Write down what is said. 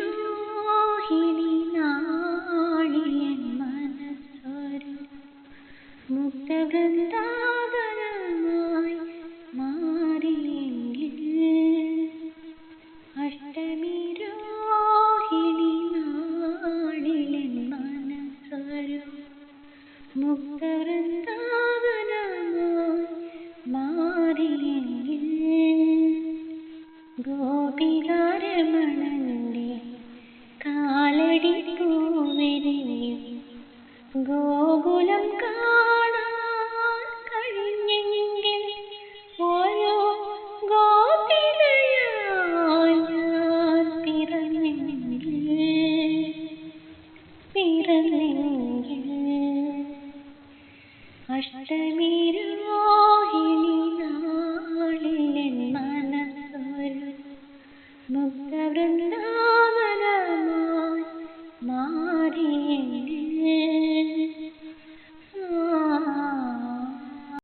അഷ്ടമിരോഹിണി നാളിയൻ മനസ്സൊരു മുക്തവൃന്ദാവനമായി മാറിയെങ്കിൽ അഷ്ടമിരോഹിണി നാളിലൻ മനസ്സൊരു മുക്തവൃന്ദാവനമായി മാറിയെങ്കിൽ ഗോപികാരമണന്റെ ഗോകുലം കാണാൻ കഴിഞ്ഞെങ്കിൽ ഓരോ ഗോപികയായി പിറന്നെങ്കിൽ പിറന്നെങ്കിൽ അഷ്ടമിരോഹിണി നാളിലെ മനസ്സൊരു മുക്തവൃന്ദാവനമായി